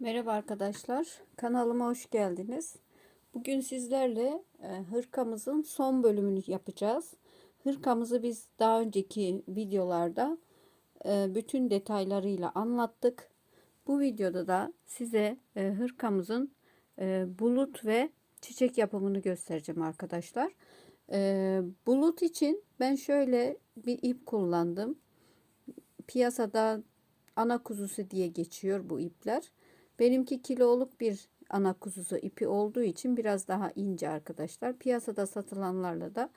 Merhaba arkadaşlar, kanalıma hoş geldiniz. Bugün sizlerle e, hırkamızın son bölümünü yapacağız. Hırkamızı biz daha önceki videolarda e, bütün detaylarıyla anlattık. Bu videoda da size e, hırkamızın bulut ve çiçek yapımını göstereceğim arkadaşlar. Bulut için ben şöyle bir ip kullandım. Piyasada ana kuzusu diye geçiyor bu ipler. Benimki kiloluk bir ana kuzusu ipi olduğu için biraz daha ince arkadaşlar. Piyasada satılanlarla da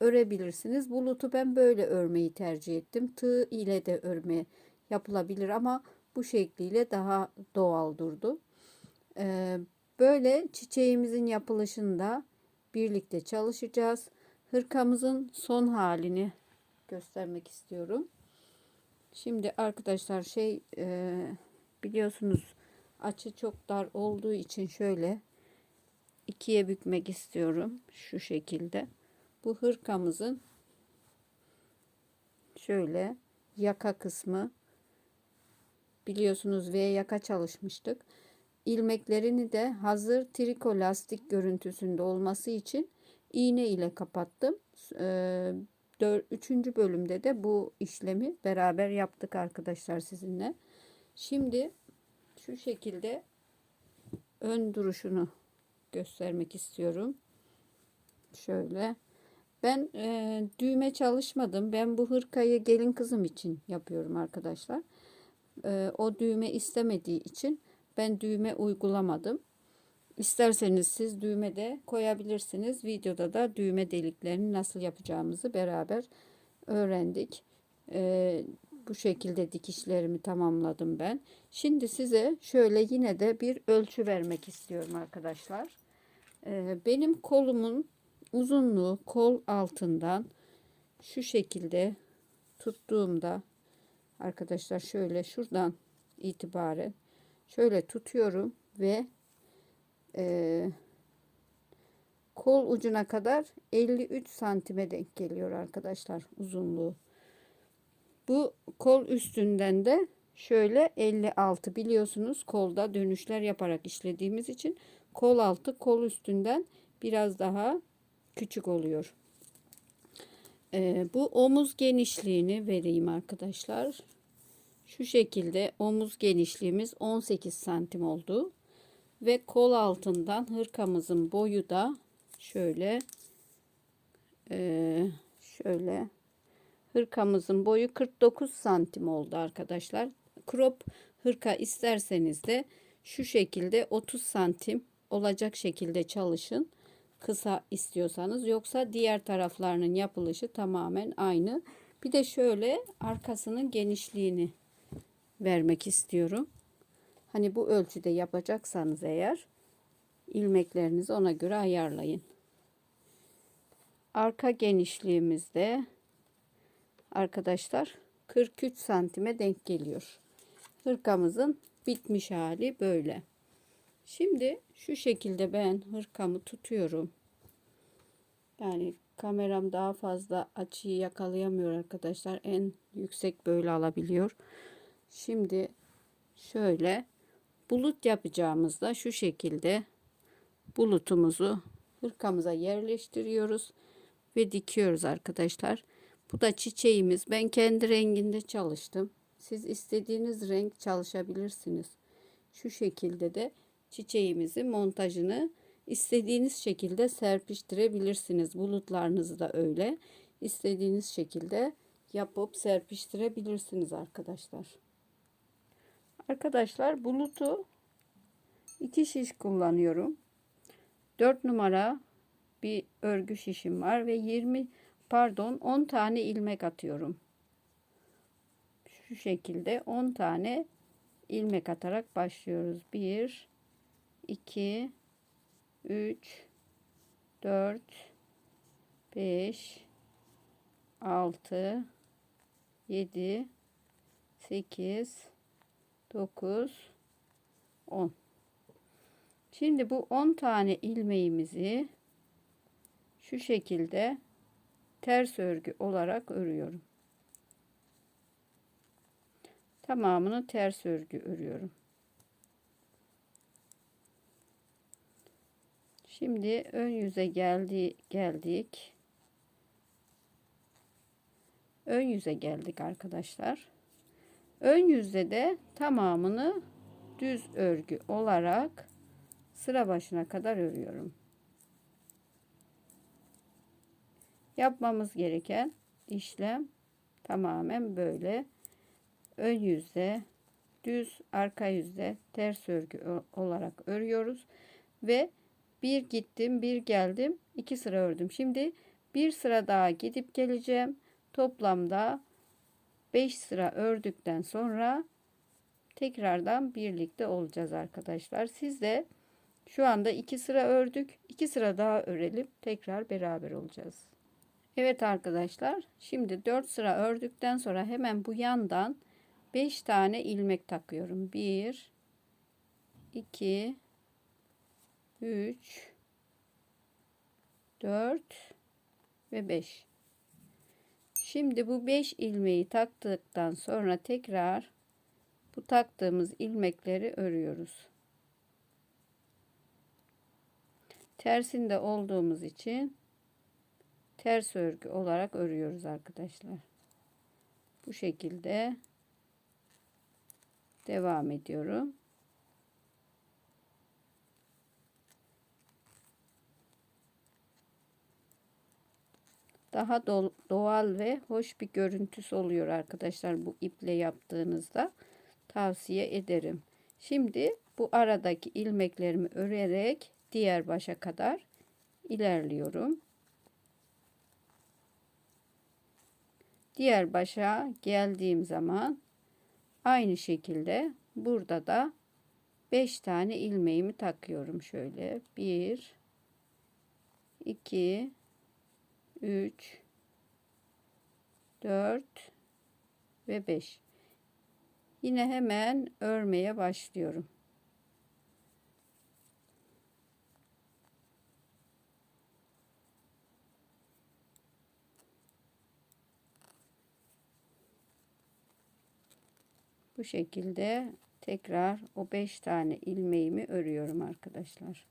örebilirsiniz. Bulutu ben böyle örmeyi tercih ettim. Tığ ile de örme yapılabilir ama bu şekliyle daha doğal durdu. Ee, böyle çiçeğimizin yapılışında birlikte çalışacağız. Hırkamızın son halini göstermek istiyorum. Şimdi arkadaşlar şey e, biliyorsunuz açı çok dar olduğu için şöyle ikiye bükmek istiyorum şu şekilde. Bu hırkamızın şöyle yaka kısmı. Biliyorsunuz V yaka çalışmıştık. İlmeklerini de hazır triko lastik görüntüsünde olması için iğne ile kapattım. Ee, üçüncü bölümde de bu işlemi beraber yaptık arkadaşlar sizinle. Şimdi şu şekilde ön duruşunu göstermek istiyorum. Şöyle. Ben e, düğme çalışmadım. Ben bu hırkayı gelin kızım için yapıyorum arkadaşlar. E, o düğme istemediği için ben düğme uygulamadım. İsterseniz siz düğme de koyabilirsiniz. Videoda da düğme deliklerini nasıl yapacağımızı beraber öğrendik. E, bu şekilde dikişlerimi tamamladım ben. Şimdi size şöyle yine de bir ölçü vermek istiyorum arkadaşlar. Ee, benim kolumun uzunluğu kol altından şu şekilde tuttuğumda arkadaşlar şöyle şuradan itibaren şöyle tutuyorum ve e, kol ucuna kadar 53 santime denk geliyor arkadaşlar uzunluğu. Bu kol üstünden de şöyle 56 biliyorsunuz kolda dönüşler yaparak işlediğimiz için kol altı kol üstünden biraz daha küçük oluyor. Ee, bu omuz genişliğini vereyim arkadaşlar. Şu şekilde omuz genişliğimiz 18 santim oldu. Ve kol altından hırkamızın boyu da şöyle e, şöyle hırkamızın boyu 49 santim oldu arkadaşlar. Crop hırka isterseniz de şu şekilde 30 santim olacak şekilde çalışın. Kısa istiyorsanız yoksa diğer taraflarının yapılışı tamamen aynı. Bir de şöyle arkasının genişliğini vermek istiyorum. Hani bu ölçüde yapacaksanız eğer ilmeklerinizi ona göre ayarlayın. Arka genişliğimizde arkadaşlar 43 santime denk geliyor. Hırkamızın bitmiş hali böyle. Şimdi şu şekilde ben hırkamı tutuyorum. Yani kameram daha fazla açıyı yakalayamıyor arkadaşlar. En yüksek böyle alabiliyor. Şimdi şöyle bulut yapacağımızda şu şekilde bulutumuzu hırkamıza yerleştiriyoruz ve dikiyoruz arkadaşlar. Bu da çiçeğimiz. Ben kendi renginde çalıştım. Siz istediğiniz renk çalışabilirsiniz. Şu şekilde de çiçeğimizin montajını istediğiniz şekilde serpiştirebilirsiniz. Bulutlarınızı da öyle istediğiniz şekilde yapıp serpiştirebilirsiniz arkadaşlar. Arkadaşlar bulutu iki şiş kullanıyorum. 4 numara bir örgü şişim var ve 20 pardon 10 tane ilmek atıyorum. Şu şekilde 10 tane ilmek atarak başlıyoruz. 1 2 3 4 5 6 7 8 9 10 Şimdi bu 10 tane ilmeğimizi şu şekilde ters örgü olarak örüyorum. Tamamını ters örgü örüyorum. Şimdi ön yüze geldi geldik. Ön yüze geldik arkadaşlar. Ön yüzde de tamamını düz örgü olarak sıra başına kadar örüyorum. Yapmamız gereken işlem tamamen böyle. Ön yüzde düz arka yüzde ters örgü olarak örüyoruz. Ve bir gittim bir geldim iki sıra ördüm. Şimdi bir sıra daha gidip geleceğim. Toplamda 5 sıra ördükten sonra tekrardan birlikte olacağız arkadaşlar. Siz de şu anda iki sıra ördük. İki sıra daha örelim. Tekrar beraber olacağız Evet arkadaşlar şimdi 4 sıra ördükten sonra hemen bu yandan 5 tane ilmek takıyorum. 1 2 3 4 ve 5. Şimdi bu 5 ilmeği taktıktan sonra tekrar bu taktığımız ilmekleri örüyoruz. Tersinde olduğumuz için ters örgü olarak örüyoruz arkadaşlar. Bu şekilde devam ediyorum. Daha doğal ve hoş bir görüntüsü oluyor arkadaşlar bu iple yaptığınızda tavsiye ederim. Şimdi bu aradaki ilmeklerimi örerek diğer başa kadar ilerliyorum. Diğer başa geldiğim zaman Aynı şekilde burada da 5 tane ilmeğimi takıyorum şöyle. 1 2 3 4 ve 5. Yine hemen örmeye başlıyorum. Bu şekilde tekrar o 5 tane ilmeğimi örüyorum arkadaşlar.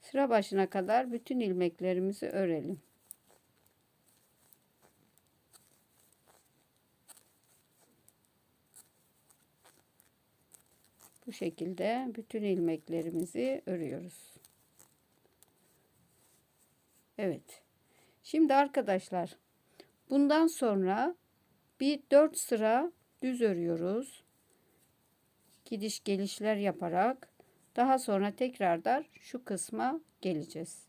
Sıra başına kadar bütün ilmeklerimizi örelim. Bu şekilde bütün ilmeklerimizi örüyoruz. Evet. Şimdi arkadaşlar bundan sonra bir 4 sıra düz örüyoruz. Gidiş gelişler yaparak daha sonra tekrardan şu kısma geleceğiz.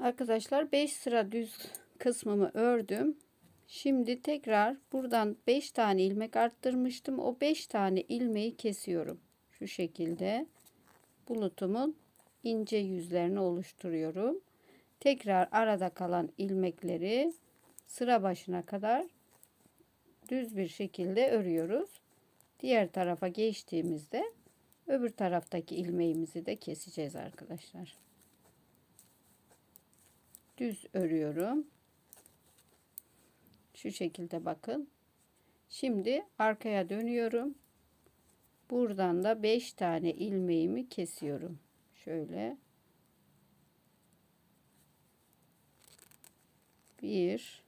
Arkadaşlar 5 sıra düz kısmımı ördüm. Şimdi tekrar buradan 5 tane ilmek arttırmıştım. O 5 tane ilmeği kesiyorum. Şu şekilde bulutumun ince yüzlerini oluşturuyorum. Tekrar arada kalan ilmekleri sıra başına kadar düz bir şekilde örüyoruz. Diğer tarafa geçtiğimizde öbür taraftaki ilmeğimizi de keseceğiz arkadaşlar. Düz örüyorum. Şu şekilde bakın. Şimdi arkaya dönüyorum. Buradan da 5 tane ilmeğimi kesiyorum. Şöyle. 1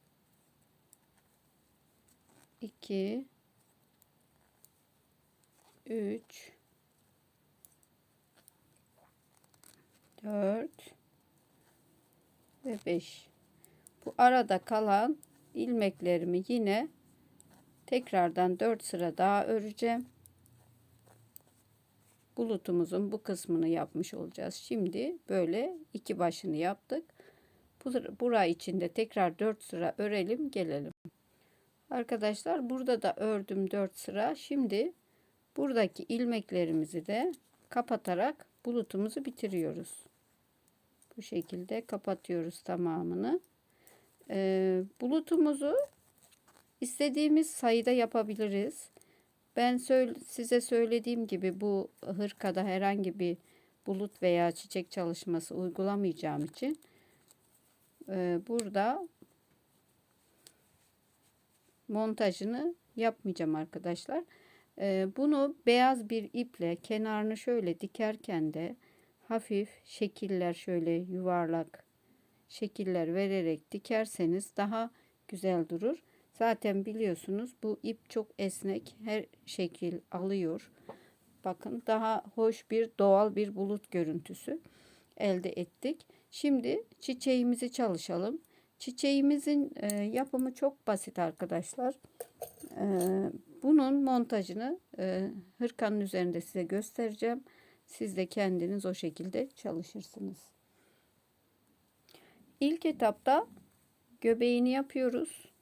2 3 4 ve 5 bu arada kalan ilmeklerimi yine tekrardan 4 sıra daha öreceğim. Bulutumuzun bu kısmını yapmış olacağız. Şimdi böyle iki başını yaptık. Bura içinde tekrar 4 sıra örelim gelelim. Arkadaşlar burada da ördüm 4 sıra. Şimdi buradaki ilmeklerimizi de kapatarak bulutumuzu bitiriyoruz. Bu şekilde kapatıyoruz tamamını. E, bulutumuzu istediğimiz sayıda yapabiliriz. Ben size söylediğim gibi bu hırkada herhangi bir bulut veya çiçek çalışması uygulamayacağım için e, burada montajını yapmayacağım arkadaşlar. E, bunu beyaz bir iple kenarını şöyle dikerken de hafif şekiller şöyle yuvarlak şekiller vererek dikerseniz daha güzel durur. Zaten biliyorsunuz bu ip çok esnek her şekil alıyor. Bakın daha hoş bir doğal bir bulut görüntüsü elde ettik. Şimdi çiçeğimizi çalışalım. Çiçeğimizin e, yapımı çok basit arkadaşlar. E, bunun montajını e, hırkanın üzerinde size göstereceğim. Siz de kendiniz o şekilde çalışırsınız. İlk etapta göbeğini yapıyoruz.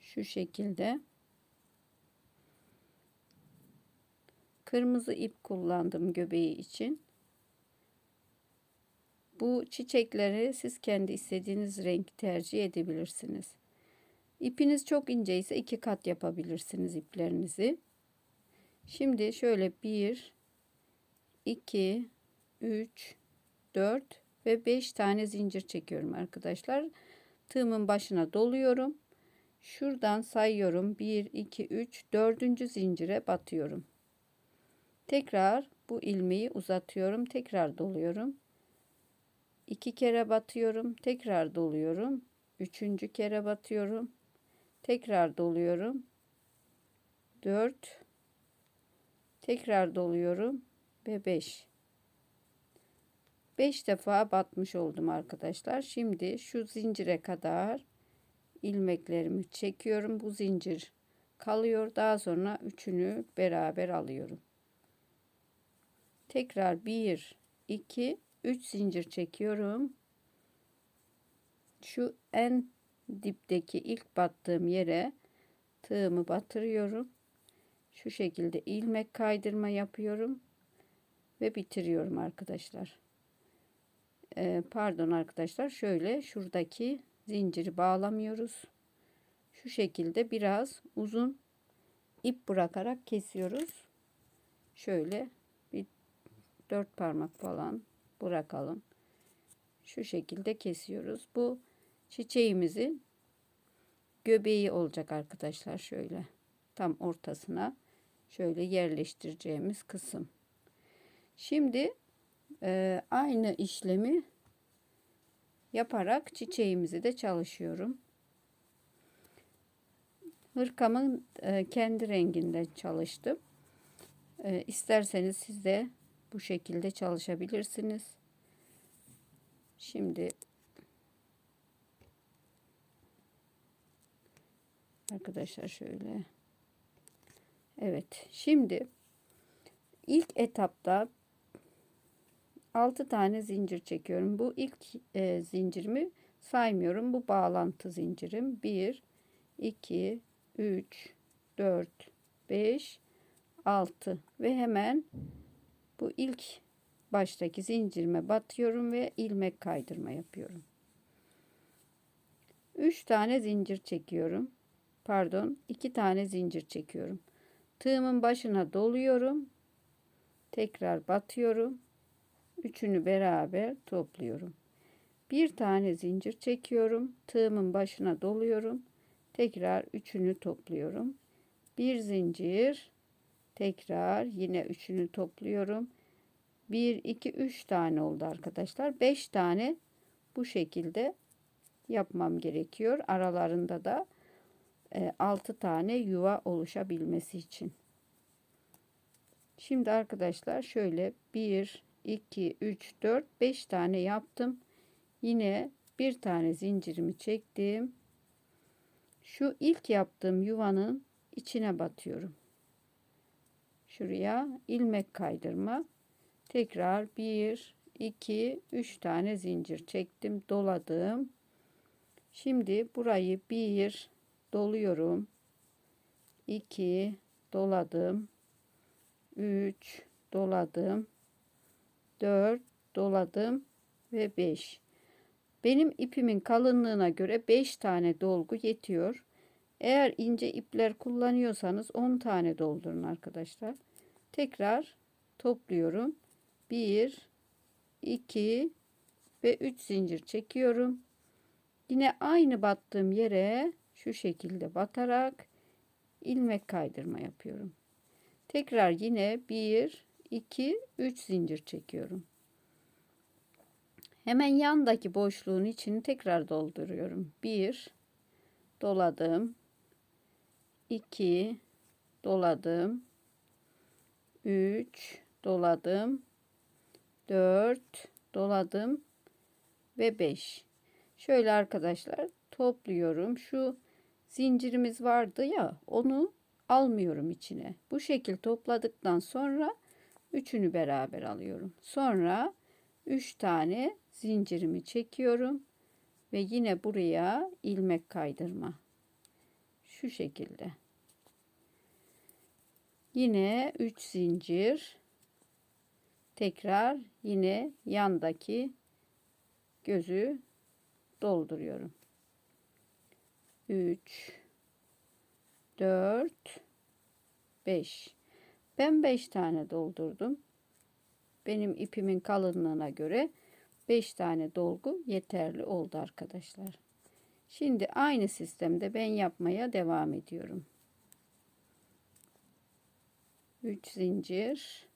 Şu şekilde. Kırmızı ip kullandım göbeği için. Bu çiçekleri siz kendi istediğiniz renk tercih edebilirsiniz. İpiniz çok ince ise iki kat yapabilirsiniz iplerinizi. Şimdi şöyle 1, 2, 3, 4 ve 5 tane zincir çekiyorum arkadaşlar. Tığımın başına doluyorum. Şuradan sayıyorum. 1, 2, 3, 4. zincire batıyorum. Tekrar bu ilmeği uzatıyorum. Tekrar doluyorum. 2 kere batıyorum. Tekrar doluyorum. Üçüncü kere batıyorum. Tekrar doluyorum. 4 Tekrar doluyorum ve 5. 5 defa batmış oldum arkadaşlar. Şimdi şu zincire kadar ilmeklerimi çekiyorum. Bu zincir kalıyor. Daha sonra üçünü beraber alıyorum. Tekrar 1 2 3 zincir çekiyorum. Şu en dipteki ilk battığım yere tığımı batırıyorum. Şu şekilde ilmek kaydırma yapıyorum ve bitiriyorum arkadaşlar. Ee, pardon arkadaşlar şöyle şuradaki zinciri bağlamıyoruz. Şu şekilde biraz uzun ip bırakarak kesiyoruz. Şöyle bir dört parmak falan bırakalım. Şu şekilde kesiyoruz. Bu çiçeğimizin göbeği olacak arkadaşlar şöyle tam ortasına şöyle yerleştireceğimiz kısım. Şimdi e, aynı işlemi yaparak çiçeğimizi de çalışıyorum. Hırkamın e, kendi renginden çalıştım. E, isterseniz siz de bu şekilde çalışabilirsiniz. Şimdi arkadaşlar şöyle Evet. Şimdi ilk etapta 6 tane zincir çekiyorum. Bu ilk e, zincirimi saymıyorum. Bu bağlantı zincirim. 1 2 3 4 5 6 ve hemen bu ilk baştaki zincirime batıyorum ve ilmek kaydırma yapıyorum. 3 tane zincir çekiyorum. Pardon, 2 tane zincir çekiyorum. Tığımın başına doluyorum. Tekrar batıyorum. Üçünü beraber topluyorum. Bir tane zincir çekiyorum. Tığımın başına doluyorum. Tekrar üçünü topluyorum. Bir zincir. Tekrar yine üçünü topluyorum. 1 2 3 tane oldu arkadaşlar. 5 tane bu şekilde yapmam gerekiyor. Aralarında da 6 e, tane yuva oluşabilmesi için. Şimdi arkadaşlar şöyle 1 2 3 4 5 tane yaptım. Yine bir tane zincirimi çektim. Şu ilk yaptığım yuvanın içine batıyorum. Şuraya ilmek kaydırma. Tekrar 1 2 3 tane zincir çektim, doladım. Şimdi burayı 1 doluyorum. 2 doladım. 3 doladım. 4 doladım ve 5. Benim ipimin kalınlığına göre 5 tane dolgu yetiyor. Eğer ince ipler kullanıyorsanız 10 tane doldurun arkadaşlar. Tekrar topluyorum. 1 2 ve 3 zincir çekiyorum. Yine aynı battığım yere şu şekilde batarak ilmek kaydırma yapıyorum. Tekrar yine 1 2 3 zincir çekiyorum. Hemen yandaki boşluğun içini tekrar dolduruyorum. 1 doladım. 2 doladım. 3 doladım. 4 doladım ve 5. Şöyle arkadaşlar topluyorum. Şu zincirimiz vardı ya onu almıyorum içine. Bu şekil topladıktan sonra üçünü beraber alıyorum. Sonra 3 tane zincirimi çekiyorum ve yine buraya ilmek kaydırma. Şu şekilde. Yine 3 zincir. Tekrar yine yandaki gözü dolduruyorum. 3 4 5 ben 5 tane doldurdum. Benim ipimin kalınlığına göre 5 tane dolgu yeterli oldu arkadaşlar. Şimdi aynı sistemde ben yapmaya devam ediyorum. 3 zincir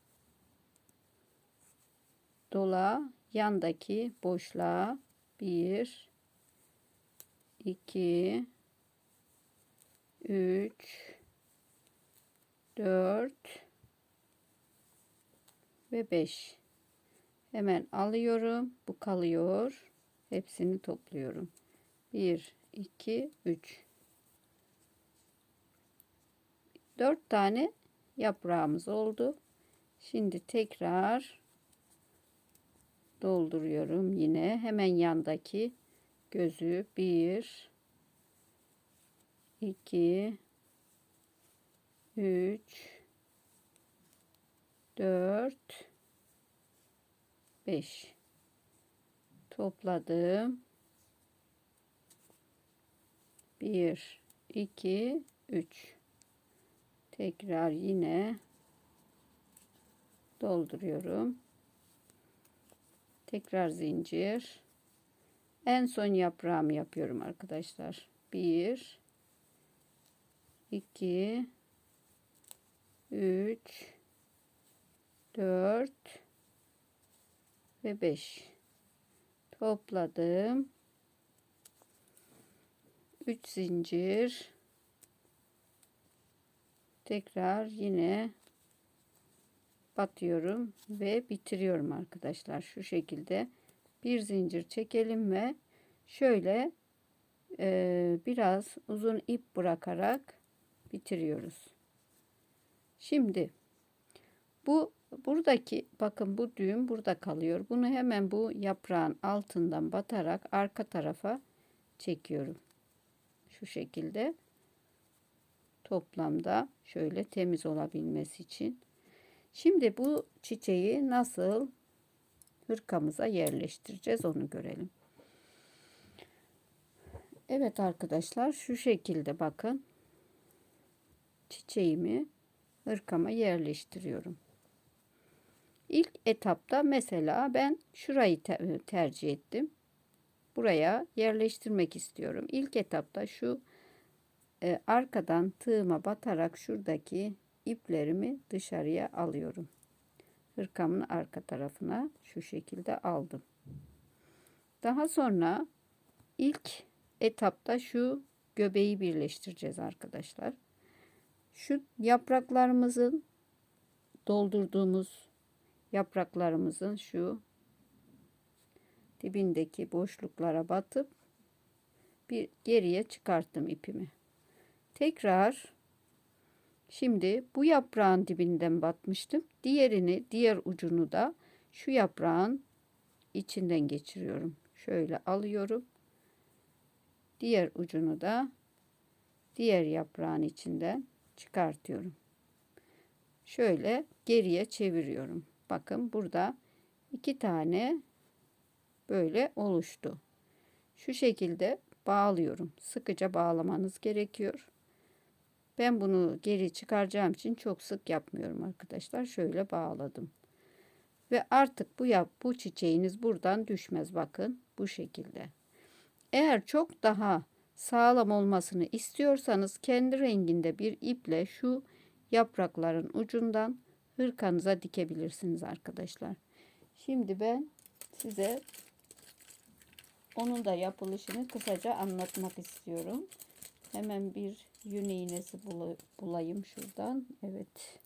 dola yandaki boşluğa 1 2 3 4 ve 5 hemen alıyorum. Bu kalıyor. Hepsini topluyorum. 1 2 3 4 tane yaprağımız oldu. Şimdi tekrar dolduruyorum yine. Hemen yandaki gözü. 1 2 3 4 5 topladım. 1 2 3 tekrar yine dolduruyorum. Tekrar zincir. En son yaprağımı yapıyorum arkadaşlar. 1 2 3 4 ve 5 topladım. 3 zincir. Tekrar yine batıyorum ve bitiriyorum arkadaşlar. Şu şekilde bir zincir çekelim ve şöyle e, biraz uzun ip bırakarak bitiriyoruz. Şimdi bu buradaki bakın bu düğüm burada kalıyor. Bunu hemen bu yaprağın altından batarak arka tarafa çekiyorum. Şu şekilde toplamda şöyle temiz olabilmesi için. Şimdi bu çiçeği nasıl hırkamıza yerleştireceğiz onu görelim. Evet arkadaşlar şu şekilde bakın çiçeğimi hırkama yerleştiriyorum. İlk etapta mesela ben şurayı te tercih ettim. Buraya yerleştirmek istiyorum. İlk etapta şu e, arkadan tığıma batarak şuradaki iplerimi dışarıya alıyorum. Hırkamın arka tarafına şu şekilde aldım. Daha sonra ilk etapta şu göbeği birleştireceğiz arkadaşlar. Şu yapraklarımızın doldurduğumuz yapraklarımızın şu dibindeki boşluklara batıp bir geriye çıkarttım ipimi. Tekrar şimdi bu yaprağın dibinden batmıştım. Diğerini diğer ucunu da şu yaprağın içinden geçiriyorum. Şöyle alıyorum. Diğer ucunu da diğer yaprağın içinden çıkartıyorum. Şöyle geriye çeviriyorum. Bakın burada iki tane böyle oluştu. Şu şekilde bağlıyorum. Sıkıca bağlamanız gerekiyor. Ben bunu geri çıkaracağım için çok sık yapmıyorum arkadaşlar. Şöyle bağladım. Ve artık bu yap bu çiçeğiniz buradan düşmez bakın bu şekilde. Eğer çok daha sağlam olmasını istiyorsanız kendi renginde bir iple şu yaprakların ucundan hırkanıza dikebilirsiniz arkadaşlar. Şimdi ben size onun da yapılışını kısaca anlatmak istiyorum. Hemen bir yün iğnesi bulayım şuradan. Evet.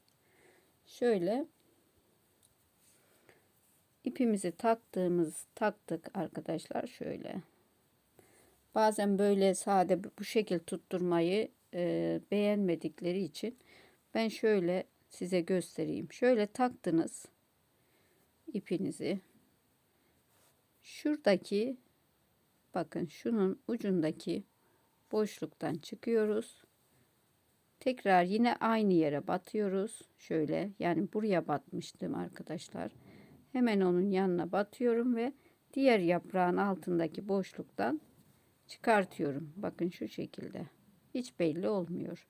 Şöyle ipimizi taktığımız taktık arkadaşlar şöyle. Bazen böyle sade bu şekil tutturmayı e, beğenmedikleri için ben şöyle size göstereyim. Şöyle taktınız ipinizi. Şuradaki bakın şunun ucundaki boşluktan çıkıyoruz. Tekrar yine aynı yere batıyoruz. Şöyle yani buraya batmıştım arkadaşlar. Hemen onun yanına batıyorum ve diğer yaprağın altındaki boşluktan çıkartıyorum. Bakın şu şekilde. Hiç belli olmuyor.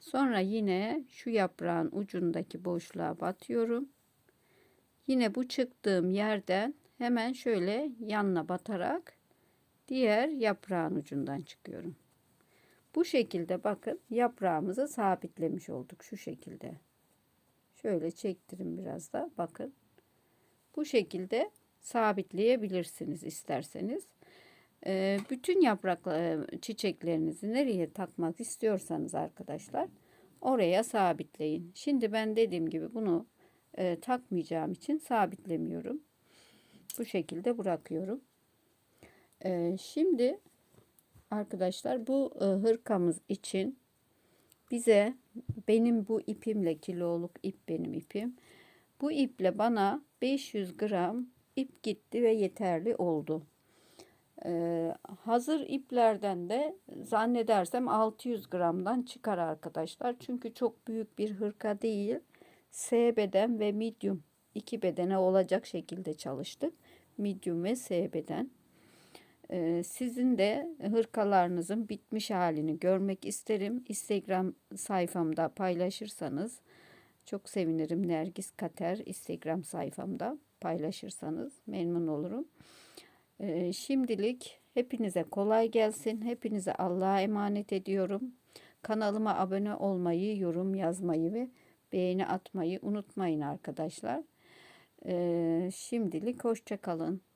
Sonra yine şu yaprağın ucundaki boşluğa batıyorum. Yine bu çıktığım yerden hemen şöyle yanına batarak diğer yaprağın ucundan çıkıyorum. Bu şekilde bakın yaprağımızı sabitlemiş olduk şu şekilde. Şöyle çektirin biraz da bakın. Bu şekilde sabitleyebilirsiniz isterseniz. Ee, bütün yaprak e, çiçeklerinizi nereye takmak istiyorsanız arkadaşlar oraya sabitleyin. Şimdi ben dediğim gibi bunu e, takmayacağım için sabitlemiyorum. Bu şekilde bırakıyorum. E, şimdi arkadaşlar bu e, hırkamız için bize benim bu ipimle kiloluk ip benim ipim. Bu iple bana 500 gram ip gitti ve yeterli oldu. Ee, hazır iplerden de zannedersem 600 gramdan çıkar arkadaşlar. Çünkü çok büyük bir hırka değil. S beden ve medium iki bedene olacak şekilde çalıştık. Medium ve S beden. Ee, sizin de hırkalarınızın bitmiş halini görmek isterim. Instagram sayfamda paylaşırsanız çok sevinirim. Nergis Kater Instagram sayfamda paylaşırsanız memnun olurum. Ee, şimdilik hepinize kolay gelsin. Hepinize Allah'a emanet ediyorum. Kanalıma abone olmayı, yorum yazmayı ve beğeni atmayı unutmayın arkadaşlar. Ee, şimdilik hoşçakalın.